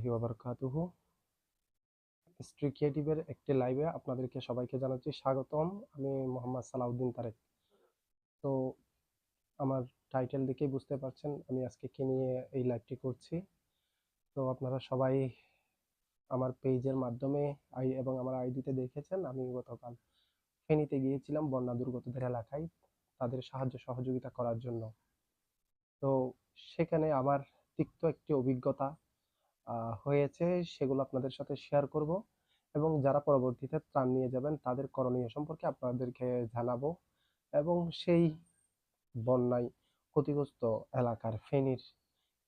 রহমতুল্লাহি ওবরকাতুহু স্ট্রি ক্রিয়েটিভের একটি লাইভে আপনাদেরকে সবাইকে জানাচ্ছি স্বাগতম। আমি মোহাম্মদ সালাউদ্দিন তারেক। তো আমার টাইটেল দেখেই বুঝতে পারছেন আমি আজকে কি নিয়ে এই লাইভটি করছি। তো আপনারা সবাই আমার পেজের মাধ্যমে আই এবং আমার আইডিতে দেখেছেন, আমি গতকাল ফেনীতে গিয়েছিলাম বন্যা দুর্গতদের এলাকায় তাদের সাহায্য সহযোগিতা করার জন্য। তো সেখানে আমার তিক্ত একটি অভিজ্ঞতা হয়েছে, সেগুলো আপনাদের সাথে শেয়ার করব। এবং যারা পরবর্তীতে ত্রাণ নিয়ে যাবেন, তাদের করণীয় সম্পর্কে আপনাদেরকে জানাব। এবং সেই বন্যায় ক্ষতিগ্রস্ত এলাকার ফেনীর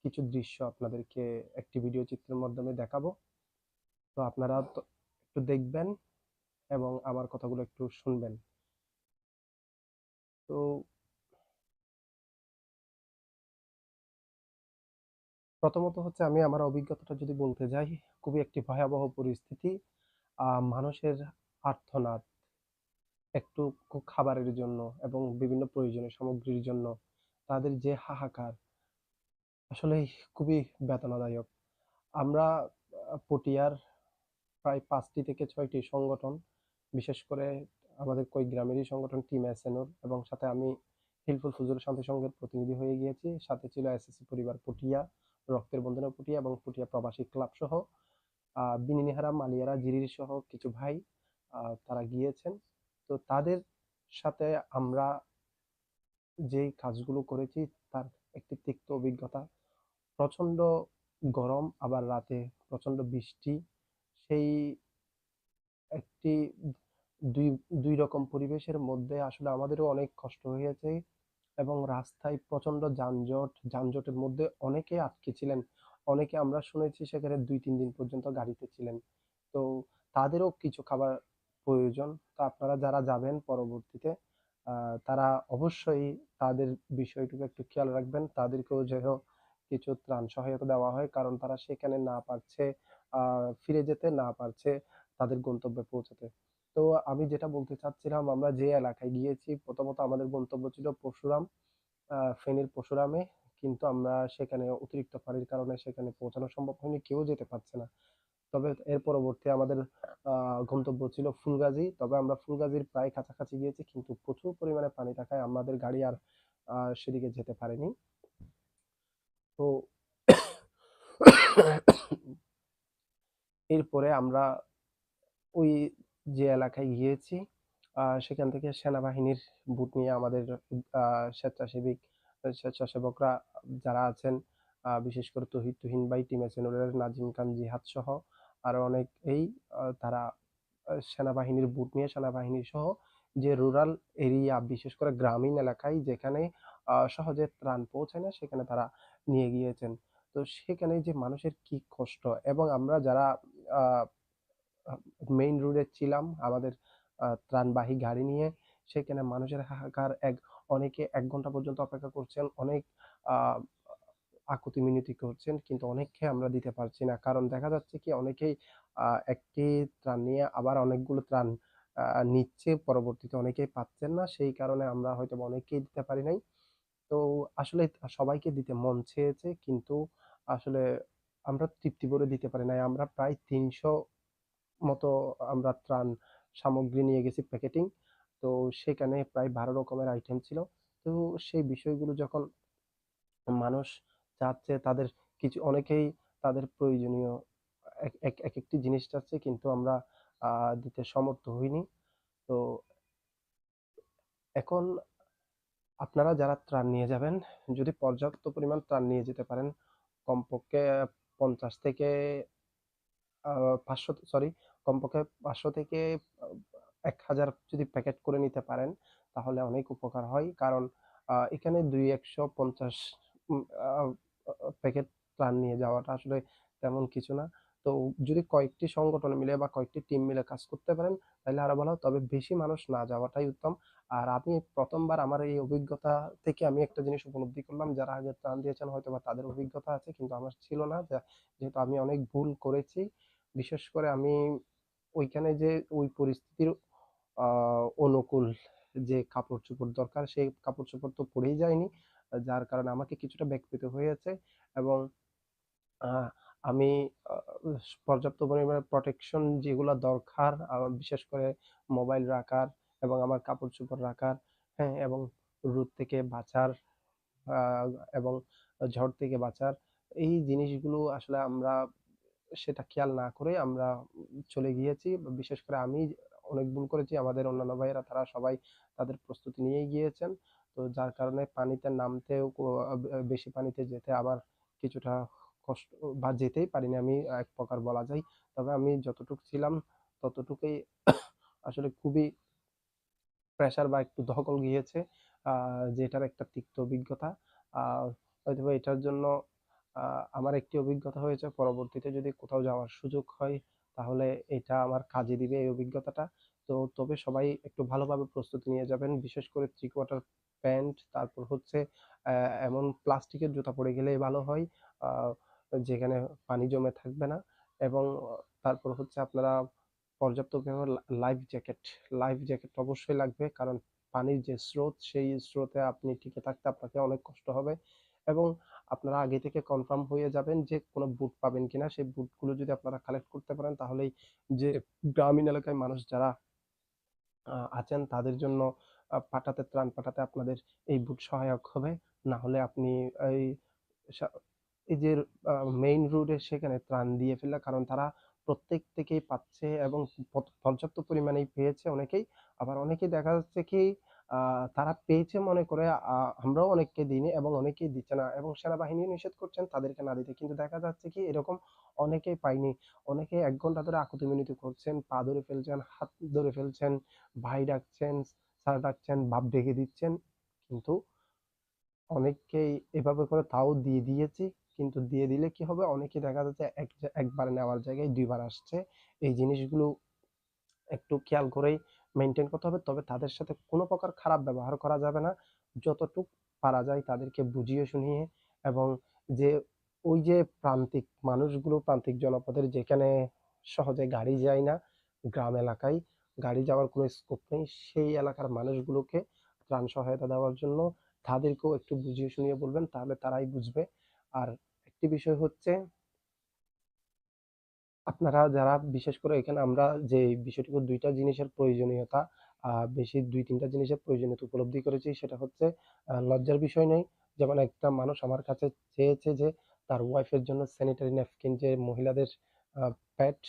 কিছু দৃশ্য আপনাদেরকে একটি ভিডিও চিত্রের মাধ্যমে দেখাবো। তো আপনারা একটু দেখবেন এবং আমার কথাগুলো একটু শুনবেন। তো প্রথমত হচ্ছে আমি আমার অভিজ্ঞতাটা যদি বলতে যাই, খুবই একটি ভয়াবহ পরিস্থিতি। মানুষের আর্তনাদ একটু খাবারের জন্য এবং বিভিন্ন প্রয়োজনীয় সামগ্রীর জন্য তাদের যে হাহাকার, আসলে খুবই বেদনাদায়ক। আমরা পটিয়ার প্রায় পাঁচটি থেকে ছয়টি সংগঠন, বিশেষ করে আমাদের কই গ্রামেরই সংগঠন টিম এসএনওর এবং সাথে আমি হিলফুল ফুজুর শান্তি সংঘের প্রতিনিধি হয়ে গিয়েছি। সাথে ছিল এসএসসি পরিবার পটিয়া। রক্তের বন্ধনা পটিয়া এবং পটিয়া প্রবাসী ক্লাব সহ বিনিনিহারা, মালিয়ারা, জিরির সহ কিছু ভাই তারা গিয়েছেন। তো তাদের সাথে আমরা যেই কাজগুলো করেছি, তার একটি তিক্ত অভিজ্ঞতা। প্রচণ্ড গরম, আবার রাতে প্রচণ্ড বৃষ্টি, সেই একটি দুই দুই রকম পরিবেশের মধ্যে আসলে আমাদেরও অনেক কষ্ট হয়েছে। এবং রাস্তায় প্রচণ্ড যানজট, যানজটের মধ্যে অনেকে আটকে ছিলেন। অনেকে আমরা শুনেছি সেখানে দুই, তিন দিন পর্যন্ত গাড়িতে ছিলেন। তো তাদেরও কিছু খাবার প্রয়োজন। তো আপনারা যারা যাবেন পরবর্তীতে তারা অবশ্যই তাদের বিষয়টুকু একটু খেয়াল রাখবেন। তাদেরকেও যেন কিছু ত্রাণ সহায়তা দেওয়া হয়, কারণ তারা সেখানে না পারছে ফিরে যেতে না পারছে তাদের গন্তব্যে পৌঁছাতে। তো আমি যেটা বলতে চাচ্ছিলাম, আমরা যে এলাকায় গিয়েছি, প্রথমত আমাদের গন্তব্য ছিল পরশুরাম ফেনীর পরশুরামে। কিন্তু আমরা সেখানে অতিরিক্ত পানির কারণে সেখানে পৌঁছানো সম্ভব হয়নি, কেউ যেতে পারছে না। তবে এর পরবর্তী আমাদের গন্তব্য ছিল ফুলগাজী। তবে আমরা ফুলগাজীর প্রায় কাছাকাছি গিয়েছি, কিন্তু প্রচুর পরিমাণে পানি থাকায় আমাদের গাড়ি আর সেদিকে যেতে পারেনি। তো এরপরে আমরা ওই যে এলাকায় গিয়েছি সেখান থেকে সেনাবাহিনীর বুট নিয়ে আমাদের স্বেচ্ছাসেবিক স্বেচ্ছাসেবকরা যারা আছেন বিশেষ করে তহিদ তুহিন বাই টিম এসএনওর নাজিম খান জিহাদ সহ আরও অনেক এই তারা সেনাবাহিনীর বুট নিয়ে সেনাবাহিনী সহ যে রুরাল এরিয়া, বিশেষ করে গ্রামীণ এলাকায় যেখানে সহজে ত্রাণ পৌঁছায় না, সেখানে তারা নিয়ে গিয়েছেন। তো সেখানে যে মানুষের কি কষ্ট? এবং আমরা যারা মেইন রোডে ছিলাম, আমাদের ত্রাণবাহী গাড়ি নিয়ে। সেখানে মানুষের হাহাকার এক, অনেকে এক ঘণ্টা পর্যন্ত অপেক্ষা করছেন, অনেক আকুতি মিনতি করছেন, কিন্তু অনেককে আমরা দিতে পারছি না। কারণ দেখা যাচ্ছে কি, অনেকেই একটি ত্রাণ নিয়ে আবার অনেকগুলো ত্রাণ নিচ্ছে, পরবর্তীতে অনেকেই পাচ্ছেন না। সেই কারণে আমরা হয়তো অনেককেই দিতে পারি নাই। তো আসলে সবাইকে দিতে মন চেয়েছে, কিন্তু আসলে আমরা তৃপ্তি করে দিতে পারি নাই। আমরা প্রায় তিনশো মতো আমরা ত্রাণ সামগ্রী নিয়ে গেছি প্যাকেটিং। তো সেখানে প্রায় বারো রকমের আইটেম ছিল। তো সেই বিষয়গুলো যখন মানুষ চাচ্ছে, তাদের কিছু অনেকেই তাদের প্রয়োজনীয় এক এক এক একটি জিনিস চাচ্ছে কিন্তু আমরা দিতে সমর্থ হইনি। তো এখন আপনারা যারা ত্রাণ নিয়ে যাবেন, যদি পর্যাপ্ত পরিমাণ ত্রাণ নিয়ে যেতে পারেন, কমপক্ষে পঞ্চাশ থেকে পাঁচশো, সরি কমপক্ষে পাঁচশো থেকে এক হাজার যদি প্যাকেট করে নিতে পারেন, তাহলে অনেক উপকার হয়। কারণ এখানে দুই একশো পঞ্চাশ প্যাকেট ত্রাণ নিয়ে যাওয়াটা আসলে তেমন কিছু না। তো যদি কয়েকটি সংগঠন মিলে বা কয়েকটি টিম মিলে কাজ করতে পারেন, তাহলে আরও ভালো তবে বেশি মানুষ না যাওয়াটাই উত্তম। আর আমি প্রথমবার আমার এই অভিজ্ঞতা থেকে আমি একটা জিনিস উপলব্ধি করলাম, যারা আগে ত্রাণ দিয়েছেন হয়তো বা তাদের অভিজ্ঞতা আছে, কিন্তু আমার ছিল না। যেহেতু আমি অনেক ভুল করেছি, বিশেষ করে আমি ওইখানে যে ওই পরিস্থিতির অনুকূল যে কাপড় চোপড় দরকার সেই কাপড় চোপড় তো পরেই যায়নি যার কারণে আমাকে কিছুটা ব্যাক পেতে হয়েছে এবং আমি পর্যাপ্ত পরিমাণে প্রোটেকশন যেগুলা দরকার বিশেষ করে মোবাইল রাখার এবং আমার কাপড়-চোপড় রাখার, হ্যাঁ? এবং রোদ থেকে বাঁচার এবং ঝড় থেকে বাঁচার এই জিনিসগুলো আসলে আমরা সেটা খেয়াল না করে আমরা চলে গিয়েছি। বিশেষ করে আমি অনেক ভুল করেছি। আমাদের অন্যান্য ভাইয়েরা, তারা সবাই তাদের প্রস্তুতি নিয়েই গিয়েছেন। তো যার কারণে পানিতে নামতেও বেশি পানিতে যেতে আবার কিছুটা কষ্ট, বা যেতেই পারিনি আমি, এক প্রকার বলা যায়। তবে আমি যতটুক ছিলাম, ততটুকুই আসলে খুবই প্রেশার বা একটু ধকল গিয়েছে। যেটার একটা তিক্ত অভিজ্ঞতা। আ হয়তোবা এটার জন্য আমার একটি অভিজ্ঞতা হয়েছে। পরবর্তীতে যদি কোথাও যাওয়ার সুযোগ হয়, তাহলে এটা আমার কাজে দিবে এই অভিজ্ঞতাটা। তো তবে সবাই একটু ভালোভাবে প্রস্তুতি নিয়ে যাবেন। বিশেষ করে থ্রি কোয়ার্টার প্যান্ট, তারপর হচ্ছে এমন প্লাস্টিকের জুতা পরে গেলেই ভালো হয়। যেখানে পানি জমে থাকবে না এবং তারপর হচ্ছে আপনারা পর্যাপ্ত লাইফ জ্যাকেট, লাইফ জ্যাকেট অবশ্যই লাগবে। কারণ পানির যে স্রোত, সেই স্রোতে আপনি টিকে থাকতে আপনাকে অনেক কষ্ট হবে এবং আপনারা আগে থেকে কনফার্ম হয়ে যাবেন যে কোন বুট পাবেন কিনা। সেই বুটগুলো যদি আপনারা কালেক্ট করতে পারেন, তাহলেই যে গ্রামীণ এলাকায় মানুষ যারা আছেন, তাদের জন্য পাঠাতে, ত্রাণ পাঠাতে আপনাদের এই বুট সহায়ক হবে। না হলে আপনি এই এই যে মেইন রোডে সেখানে ত্রাণ দিয়ে ফেললে কারণ তারা প্রত্যেক থেকেই পাচ্ছে এবং পর্যাপ্ত পরিমাণেই পেয়েছে অনেকেই। আবার অনেকেই দেখা যাচ্ছে কি তারা পেয়েছে মনে করে আমরাও অনেককে দিইনি এবং অনেকেই দিচ্ছে না এবং সেনাবাহিনী নিষেধ করছেন তাদেরকে না দিতে। কিন্তু দেখা যাচ্ছে কি এরকম অনেকেই পায়নি। অনেকে এক ঘণ্টা ধরে আকুতি মিনতি করছেন, পা ধরে ফেলছেন, হাত ধরে ফেলছেন, ভাই ডাকছেন, স্যার ডাকছেন, বাপ ডেকে দিচ্ছেন। কিন্তু অনেককেই এভাবে করে তাও দিয়ে দিয়েছি। কিন্তু দিয়ে দিলে কি হবে? অনেকে দেখা যাচ্ছে এক একবার নেওয়ার জায়গায় দুইবার আসছে। এই জিনিসগুলো একটু খেয়াল করেই মেইনটেইন করতে হবে। তবে তাদের সাথে কোনো প্রকার খারাপ ব্যবহার করা যাবে না। যতটুক পারা যায় তাদেরকে বুঝিয়ে শুনিয়ে এবং যে ওই যে প্রান্তিক মানুষগুলো প্রান্তিক জনপদের যেখানে সহজে গাড়ি যায় না, গ্রাম এলাকায় গাড়ি যাওয়ার কোনো স্কোপ নেই। সেই এলাকার মানুষগুলোকে ত্রাণ সহায়তা দেওয়ার জন্য তাদেরকেও একটু বুঝিয়ে শুনিয়ে বলবেন তাহলে তারাই বুঝবে। আর একটি বিষয় হচ্ছে আপনারা যারা বিশেষ করে এখানে আমরা যে বিষয়টুকু দুইটা জিনিসের প্রয়োজনীয়তা বেশি দুই তিনটা জিনিসের প্রয়োজনীয়তা উপলব্ধি করেছি সেটা হচ্ছে লজ্জার বিষয় নেই। যেমন একটা মানুষ আমার কাছে চেয়েছে যে তার ওয়াইফের জন্য স্যানিটারি ন্যাপকিন যে মহিলাদের আ প্যাড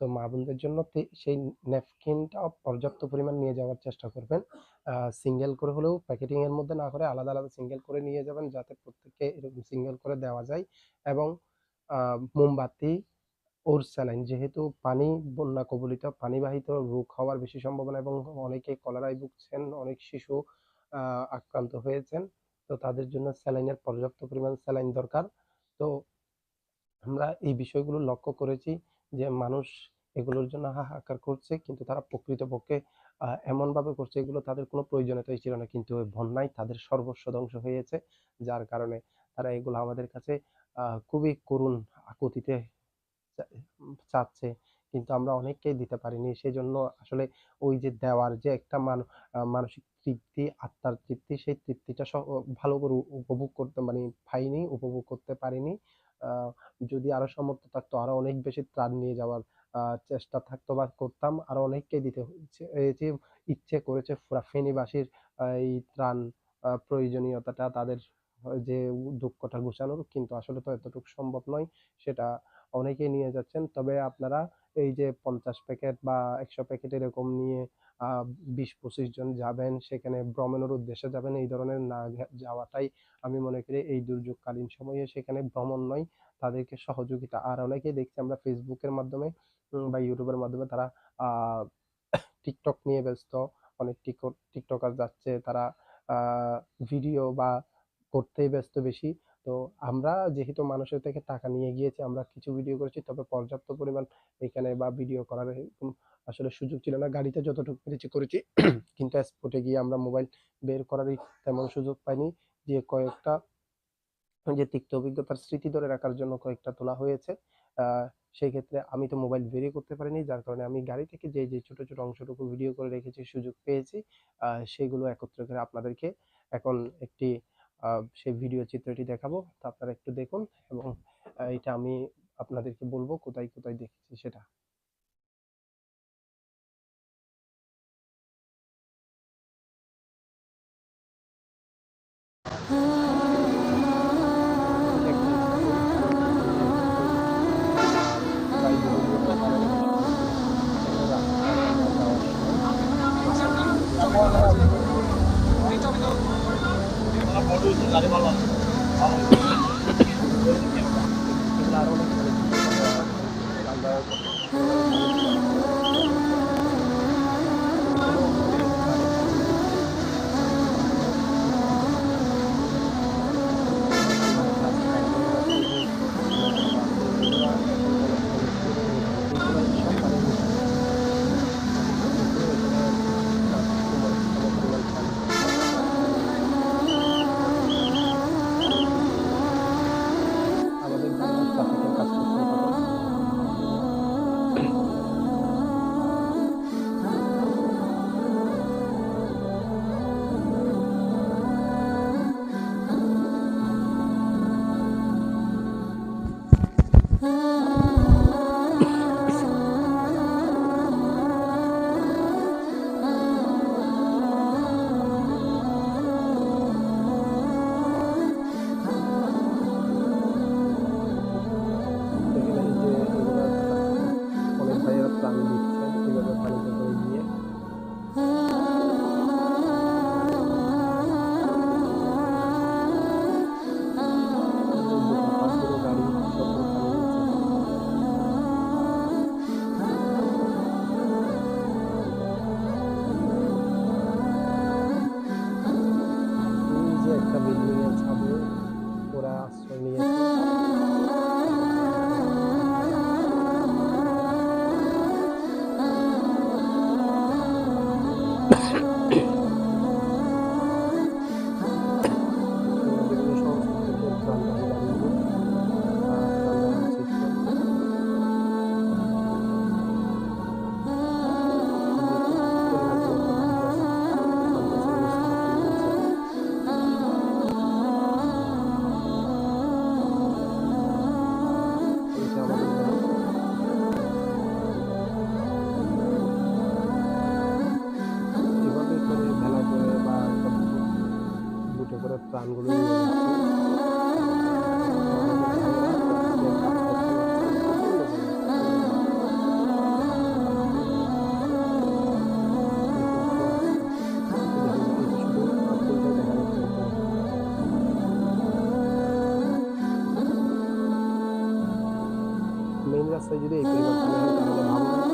তো মা-বোনদের জন্য তে সেই ন্যাপকিনটা পর্যাপ্ত পরিমাণ নিয়ে যাওয়ার চেষ্টা করবেন। সিঙ্গেল করে হলেও প্যাকেটিং এর মধ্যে না করে আলাদা, আলাদা সিঙ্গেল করে নিয়ে যাবেন যাতে প্রত্যেককে এরকম সিঙ্গেল করে দেওয়া যায় এবং মোমবাতি ওর স্যালাইন যেহেতু পানি বন্যা কবলিত পানিবাহিত রোগ হওয়ার বেশি সম্ভাবনা এবং অনেকে কলেরায় ভুগছেন, অনেক শিশু আক্রান্ত হয়েছেন। তো তাদের জন্য স্যালাইনের পর্যাপ্ত পরিমাণ স্যালাইন দরকার। তো আমরা এই বিষয়গুলো লক্ষ্য করেছি যে মানুষ এগুলোর জন্য হাহাকার করছে কিন্তু তারা প্রকৃতপক্ষে এমনভাবে করছে এগুলো তাদের কোনো প্রয়োজনীয়তাই ছিল না। কিন্তু ওই বন্যায় তাদের সর্বস্ব ধ্বংস হয়েছে। যার কারণে তারা এগুলো আমাদের কাছে খুবই করুণ আকুতিতে চাচ্ছে। কিন্তু আমরা অনেককেই দিতে পারিনি। সেজন্য আসলে ওই যে দেওয়ার যে একটা মান মানসিক তৃপ্তি, আত্মার তৃপ্তি সেই তৃপ্তিটা ভালো করে উপভোগ করতে মানে পাইনি, উপভোগ করতে পারিনি। যদি আরও সামর্থ্য থাকতো আরও অনেক বেশি ত্রাণ নিয়ে যাওয়ার চেষ্টা থাকতো বা করতাম আরও অনেককে দিতে হয়েছে ইচ্ছে করেছে পুরা ফেনীবাসীর এই ত্রাণ প্রয়োজনীয়তাটা তাদের যে দুঃখটা ঘুচানোর কিন্তু আসলে তো এতটুকু সম্ভব নয়। সেটা অনেকেই নিয়ে যাচ্ছেন। তবে আপনারা এই যে ৫০ প্যাকেট বা ১০০ প্যাকেট এরকম নিয়ে আ ২০-২৫ জন যাবেন, সেখানে ভ্রমণের উদ্দেশ্যে যাবেন এই ধরনের না যাওয়াটাই আমি মনে করি এই দুর্যোগকালীন সময়ে সেখানে ভ্রমণ নয়, তাদেরকে সহযোগিতা। আর অনেকেই দেখছি আমরা এর মাধ্যমে বা এর মাধ্যমে তারা TikTok নিয়ে ব্যস্ত। অনেক টিকট টিকটকার যাচ্ছে তারা ভিডিও বা করতেই ব্যস্ত বেশি। তো আমরা যেহেতু মানুষের থেকে টাকা নিয়ে গিয়েছি, আমরা কিছু ভিডিও করেছি। তবে পর্যাপ্ত পরিমাণ এখানে বা ভিডিও করার আসলে সুযোগ ছিল না। গাড়িতে যতটুকু পেরেছি করেছি। কিন্তু স্পটে গিয়ে আমরা মোবাইল বের করারই তেমন সুযোগ পাইনি। যে কয়েকটা যে তিক্ত অভিজ্ঞতার স্মৃতি ধরে রাখার জন্য কয়েকটা তোলা হয়েছে। সেই ক্ষেত্রে আমি তো মোবাইল বেরই করতে পারিনি। যার কারণে আমি গাড়ি থেকে যে, যে ছোট, ছোট অংশটুকু ভিডিও করে রেখেছি, সুযোগ পেয়েছি, সেগুলো একত্র করে আপনাদেরকে এখন একটি সেই ভিডিও চিত্রটি দেখাবো। তা আপনারা একটু দেখুন এবং এটা আমি আপনাদেরকে বলব কোথায় কোথায় দেখেছি সেটা মেইন রাস্তায় যদি এই পরিমাণ পানি হয় তাহলে ভালো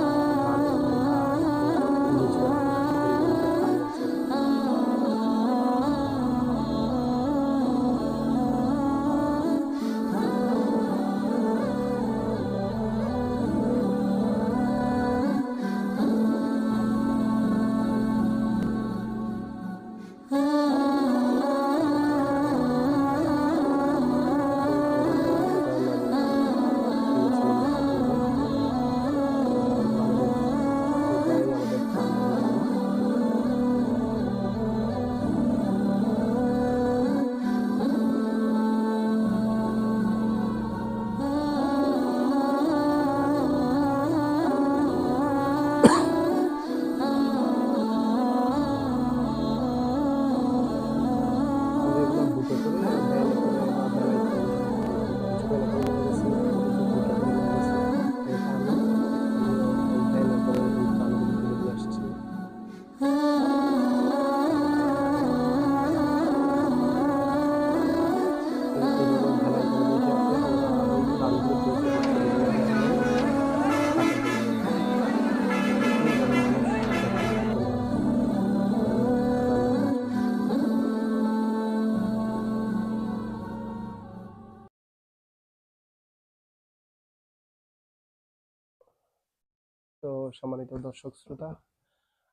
সম্মানিত দর্শক শ্রোতা,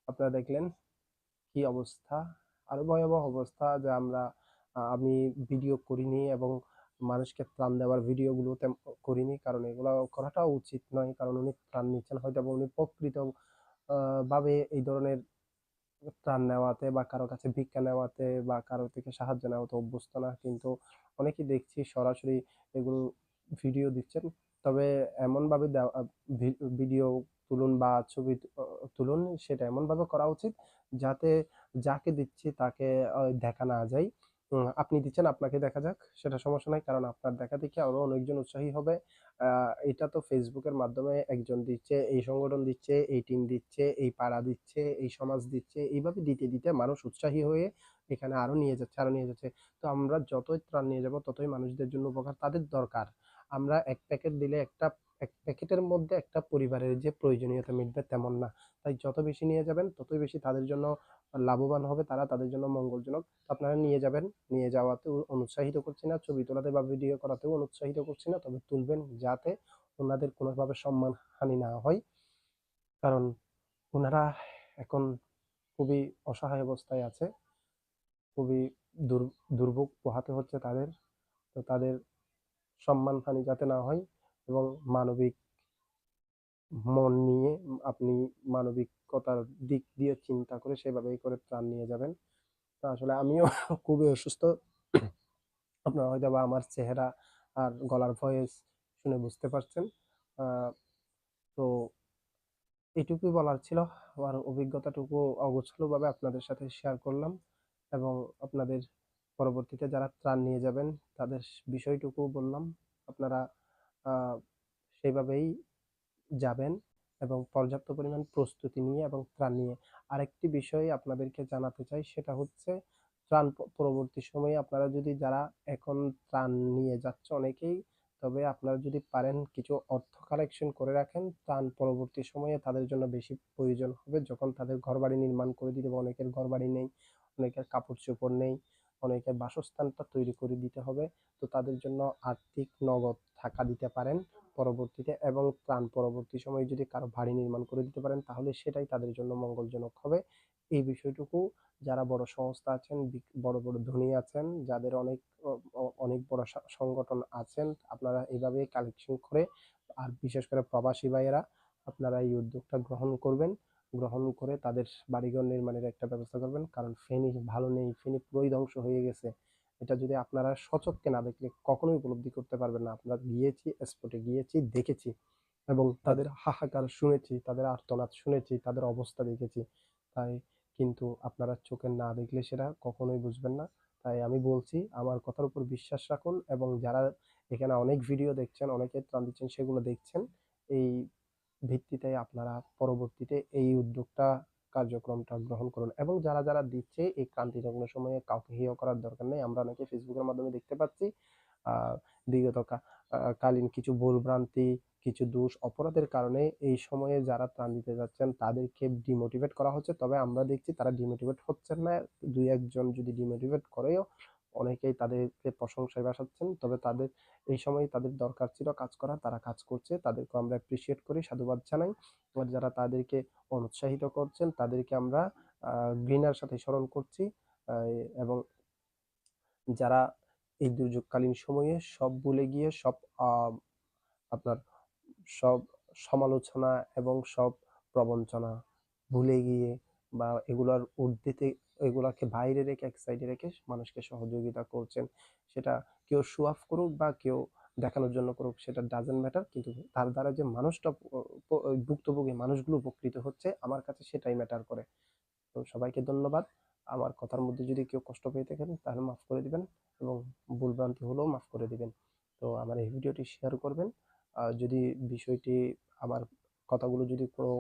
আপনারা দেখলেন কি অবস্থা? আরও ভয়াবহ অবস্থা যে আমরা আমি ভিডিও করিনি এবং মানুষকে ত্রাণ দেওয়ার ভিডিওগুলো করিনি। কারণ এগুলো করাটা উচিত নয়। কারণ উনি ত্রাণ নিচ্ছেন হয়তো এবং উনি প্রকৃত ভাবে এই ধরনের ত্রাণ নেওয়াতে বা কারও কাছে ভিক্ষা নেওয়াতে বা কারও থেকে সাহায্য নেওয়াতে অভ্যস্ত না। কিন্তু অনেকেই দেখছি সরাসরি এগুলো ভিডিও দিচ্ছেন। তবে এমনভাবে ভিডিও তুলুন বা ছবি তুলুন সেটা এমনভাবে করা উচিত যাতে যাকে দিচ্ছি তাকে দেখা না যায়। আপনি দিচ্ছেন আপনাকে দেখা যাক সেটা সমস্যা নাই। কারণ আপনার দেখা দেখি আরও অনেকজন উৎসাহী হবে। এটা তো ফেসবুকের মাধ্যমে একজন দিচ্ছে, এই সংগঠন দিচ্ছে, এই টিম দিচ্ছে, এই পাড়া দিচ্ছে, এই সমাজ দিচ্ছে। এইভাবে দিতে, দিতে মানুষ উৎসাহী হয়ে এখানে আরও নিয়ে যাচ্ছে, আরও নিয়ে যাচ্ছে। তো আমরা যতই ত্রাণ নিয়ে যাব ততই মানুষদের জন্য উপকার। তাদের দরকার। আমরা এক প্যাকেট দিলে একটা এক প্যাকেটের মধ্যে একটা পরিবারের যে প্রয়োজনীয়তা মিটবে তেমন না। তাই যত বেশি নিয়ে যাবেন ততই বেশি তাদের জন্য লাভবান হবে তারা, তাদের জন্য মঙ্গলজনক। আপনারা নিয়ে যাবেন। নিয়ে যাওয়াতেও অনুৎসাহিত করছি না। ছবি তোলাতে বা ভিডিও করাতেও অনুৎসাহিত করছি না। তবে তুলবেন যাতে ওনাদের কোনোভাবে সম্মানহানি না হয়। কারণ ওনারা এখন খুবই অসহায় অবস্থায় আছে। খুবই দুর, দুর্ভোগ পোহাতে হচ্ছে তাদের। তো তাদের সম্মানহানি যাতে না হয় এবং মানবিক মন নিয়ে আপনি মানবিকতার দিক দিয়ে চিন্তা করে সেভাবেই করে ত্রাণ নিয়ে যাবেন। তো আসলে আমিও খুবই অসুস্থ। আপনারা হয়তো বা আমার চেহারা আর গলার ভয়েস শুনে বুঝতে পারছেন। তো এটুকুই বলার ছিল। আমার অভিজ্ঞতাটুকু অগোছালোভাবে আপনাদের সাথে শেয়ার করলাম এবং আপনাদের পরবর্তীতে যারা ত্রাণ নিয়ে যাবেন তাদের বিষয়টুকুও বললাম। আপনারা আ সেভাবেই যাবেন এবং পর্যাপ্ত পরিমাণ প্রস্তুতি নিয়ে এবং ত্রাণ নিয়ে। আরেকটি বিষয় আপনাদেরকে জানাতে চাই সেটা হচ্ছে ত্রাণ পরবর্তী সময়ে আপনারা যদি যারা এখন ত্রাণ নিয়ে যাচ্ছে অনেকেই, তবে আপনারা যদি পারেন কিছু অর্থ কালেকশন করে রাখেন, ত্রাণ পরবর্তী সময়ে তাদের জন্য বেশি প্রয়োজন হবে যখন তাদের ঘরবাড়ি নির্মাণ করে দিতে। অনেকের ঘরবাড়ি নেই, অনেকের কাপড়-চোপড় নেই, অনেকের বাসস্থানটা তৈরি করে দিতে হবে। তো তাদের জন্য আর্থিক নগদ টাকা দিতে পারেন পরবর্তীতে এবং ত্রাণ পরবর্তী সময়ে যদি কারও বাড়ি নির্মাণ করে দিতে পারেন তাহলে সেটাই তাদের জন্য মঙ্গলজনক হবে। এই বিষয়টুকু যারা বড় সংস্থা আছেন, বড়, বড় ধনী আছেন, যাদের অনেক অনেক বড় সংগঠন আছেন, আপনারা এভাবে কালেকশন করে আর বিশেষ করে প্রবাসী ভাইয়েরা আপনারা এই উদ্যোগটা গ্রহণ করবেন। গ্রহণ করে তাদের বাড়িঘর নির্মাণের একটা ব্যবস্থা করবেন। কারণ ফেনী ভালো নেই, ফেনী পুরোই ধ্বংস হয়ে গেছে। এটা যদি আপনারা স্বচক্ষে না দেখলে কখনোই উপলব্ধি করতে পারবেন না। আমরা গিয়েছি, স্পটে গিয়েছি, দেখেছি এবং তাদের হাহাকার শুনেছি, তাদের আর্তনাদ শুনেছি, তাদের অবস্থা দেখেছি। তাই কিন্তু আপনারা চোখে না দেখলে সেটা কখনোই বুঝবেন না। তাই আমি বলছি আমার কথার উপর বিশ্বাস রাখুন এবং যারা এখানে অনেক ভিডিও দেখছেন, অনেকে ত্রাণ দিচ্ছেন সেগুলো দেখছেন। এই ভিত্তিতে আপনারা পরবর্তীতে এই উদ্যোগটা কার্যক্রমটা গ্রহণ করুন এবং যারা, যারা দিচ্ছে এই ক্রান্তিলগ্ন সময়ে কাউকে হেয় করার দরকার নেই। আমরা অনেকে ফেসবুকের মাধ্যমে দেখতে পাচ্ছি বিগত কালীন কিছু ভুল-ভ্রান্তি, কিছু দোষ, অপরাধের কারণে এই সময়ে যারা ত্রাণ দিতে যাচ্ছেন তাদেরকে ডিমোটিভেট করা হচ্ছে। তবে আমরা দেখছি তারা ডিমোটিভেট হচ্ছেন না। ২-১ যদি ডিমোটিভেট করেও অনেকেই তাদেরকে প্রশংসায় ভাসাচ্ছেন। তবে তাদের এই সময় তাদের দরকার ছিল কাজ করা, তারা কাজ করছে। তাদেরকে আমরা অ্যাপ্রিশিয়েট করি, সাধুবাদ জানাই। আর যারা তাদেরকে অনুৎসাহিত করছেন তাদেরকে আমরা ঘৃণার সাথে স্মরণ করছি। এবং যারা এই দুর্যোগকালীন সময়ে সব ভুলে গিয়ে সব আপনার সব সমালোচনা এবং সব প্রবঞ্চনা ভুলে গিয়ে বা এগুলোর ঊর্ধ্বেতে এগুলাকে বাইরে রেখে এক সাইডে রেখে মানুষকে সহযোগিতা করছেন। সেটা কেউ শো অফ করুক বা কেউ দেখানোর জন্য করুক সেটা ডাজন্ট ম্যাটার। কিন্তু তার দ্বারা যে মানুষটা ভুক্তভোগী মানুষগুলো উপকৃত হচ্ছে আমার কাছে সেটাই ম্যাটার করে। তো সবাইকে ধন্যবাদ। আমার কথার মধ্যে যদি কেউ কষ্ট পেয়ে থাকেন তাহলে মাফ করে দিবেন এবং ভুল-ভ্রান্তি হলেও মাফ করে দিবেন। তো আমার এই ভিডিওটি শেয়ার করবেন। যদি বিষয়টি আমার কথাগুলো যদি কোনো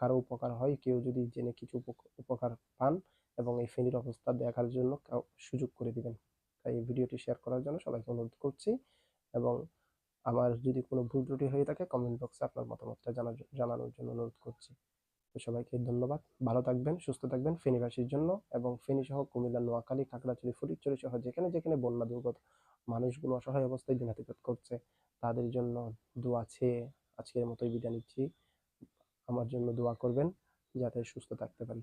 কারও উপকার হয়, কেউ যদি জেনে কিছু উপকার পান এবং এই ফেনীর অবস্থা দেখার জন্য সুযোগ করে দিবেন। তাই ভিডিওটি শেয়ার করার জন্য সবাইকে অনুরোধ করছি এবং আমার যদি কোনো ভুল ত্রুটি হয়ে থাকে কমেন্ট বক্সে আপনার মতামতটা জানার জানানোর জন্য অনুরোধ করছি। তো সবাইকে ধন্যবাদ। ভালো থাকবেন, সুস্থ থাকবেন ফেনীবাসীর জন্য এবং ফেনীসহ কুমিল্লা, নোয়াখালী, খাগড়াছড়ি, ফটিকছড়ি সহ যেখানে, যেখানে বন্যা দুর্গত মানুষগুলো অসহায় অবস্থায় দিনাতিপাত করছে তাদের জন্য দোয়া চেয়ে আজকের মতোই বিদায় নিচ্ছি। আমার জন্য দোয়া করবেন যাতে সুস্থ থাকতে পারি।